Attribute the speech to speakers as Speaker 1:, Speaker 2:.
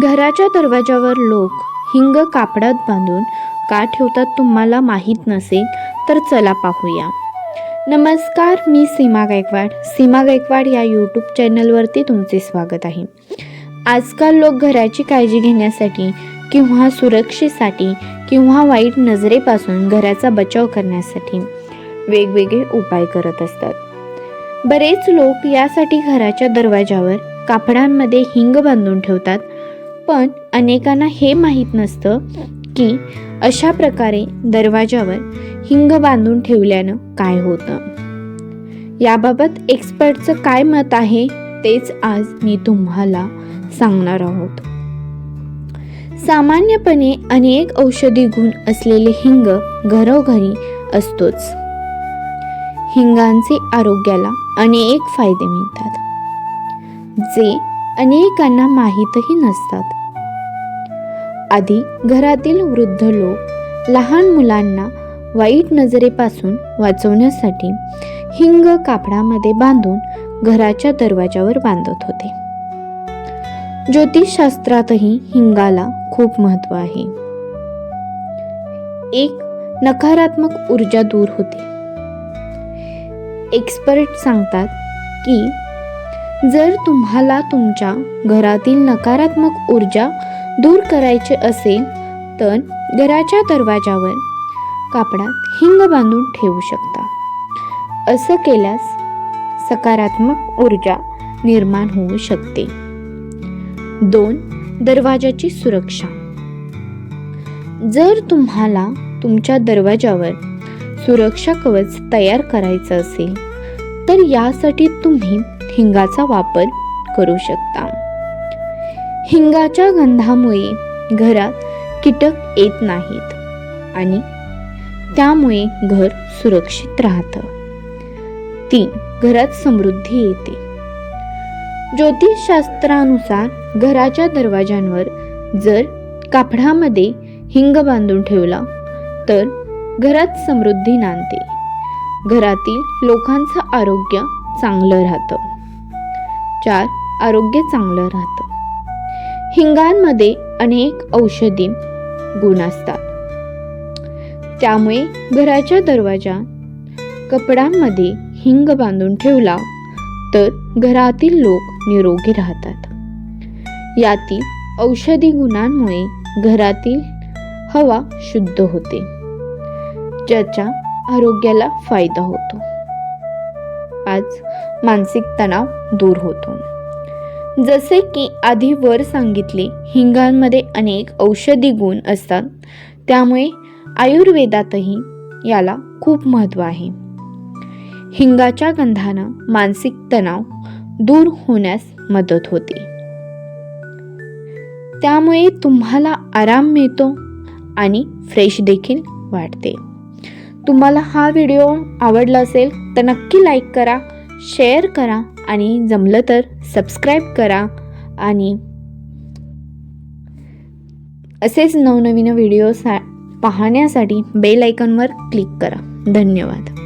Speaker 1: घराच्या दरवाजावर लोक हिंग कापडात बांधून का ठेवतात तुम्हाला माहीत नसेल तर चला पाहूया. नमस्कार मी सीमा गायकवाड. सीमा गायकवाड या यूट्यूब चॅनलवरती तुमचे स्वागत आहे. आजकाल लोक घराची काळजी घेण्यासाठी किंवा सुरक्षेसाठी किंवा वाईट नजरेपासून घराचा बचाव करण्यासाठी वेगवेगळे उपाय करत असतात. बरेच लोक यासाठी घराच्या दरवाजावर कापडांमध्ये हिंग बांधून ठेवतात पण अनेकांना हे माहीत नसतं की अशा प्रकारे दरवाजावर हिंग बांधून ठेवल्यानं काय होतं. याबाबत एक्सपर्टचं काय मत आहे तेच आज मी तुम्हाला सांगणार आहोत. सामान्यपणे अनेक औषधी गुण असलेले हिंग घरोघरी असतोच. हिंगांचे आरोग्याला अनेक फायदे मिळतात. जे अनेकांना माहीतही नसतात. आधी घरातील वृद्ध लोक लहान मुलांना वाईट नजरेपासून वाचवण्यासाठी हिंग कापडामध्ये बांधून घराच्या दरवाजावर बांधत होते. ज्योतिषशास्त्रातही हिंगाला खूप महत्त्व आहे. एक नकारात्मक ऊर्जा दूर होते. एक्सपर्ट सांगतात की जर तुम्हाला तुमच्या घरातील नकारात्मक ऊर्जा दूर करायचे असेल तर घराच्या दरवाजावर कापडात हिंग बांधून ठेवू शकता. असं केल्यास सकारात्मक ऊर्जा निर्माण होऊ शकते. दोन दरवाजाची सुरक्षा. जर तुम्हाला तुमच्या दरवाजावर सुरक्षा कवच तयार करायचं असेल तर यासाठी तुम्ही हिंगाचा वापर करू शकता. हिंगाच्या गंधामुळे घरात कीटक येत नाहीत आणि त्यामुळे घर सुरक्षित राहतं. तीन घरात समृद्धी येते. ज्योतिषशास्त्रानुसार घराच्या दरवाजांवर जर कापडामध्ये हिंग बांधून ठेवला तर घरात समृद्धी नांदते. घरातील लोकांचं आरोग्य चांगलं राहतं. चार आरोग्य चांगलं राहतं. हिंगांमध्ये अनेक औषधी गुण असतात. त्यामुळे घराच्या दरवाजा कपड्यांमध्ये हिंग बांधून ठेवला तर घरातील लोक निरोगी राहतात. यातील औषधी गुणांमुळे घरातील हवा शुद्ध होते ज्याच्या आरोग्याला फायदा होतो. आज मानसिक तणाव दूर होतो. जसे की आधी वर सांगितले हिंगांमध्ये अनेक औषधी गुण असतात. त्यामुळे आयुर्वेदातही याला खूप महत्त्व आहे. हिंगाच्या गंधानं मानसिक तणाव दूर होण्यास मदत होते. त्यामुळे तुम्हाला आराम मिळतो आणि फ्रेश देखील वाटते. तुम्हाला हा व्हिडिओ आवडला असेल तर नक्की लाईक करा शेअर करा आणि जमलं तर सबस्क्राईब करा आणि असेच नवनवीन व्हिडिओ सा पाहण्यासाठी बेल आयकॉनवर क्लिक करा. धन्यवाद.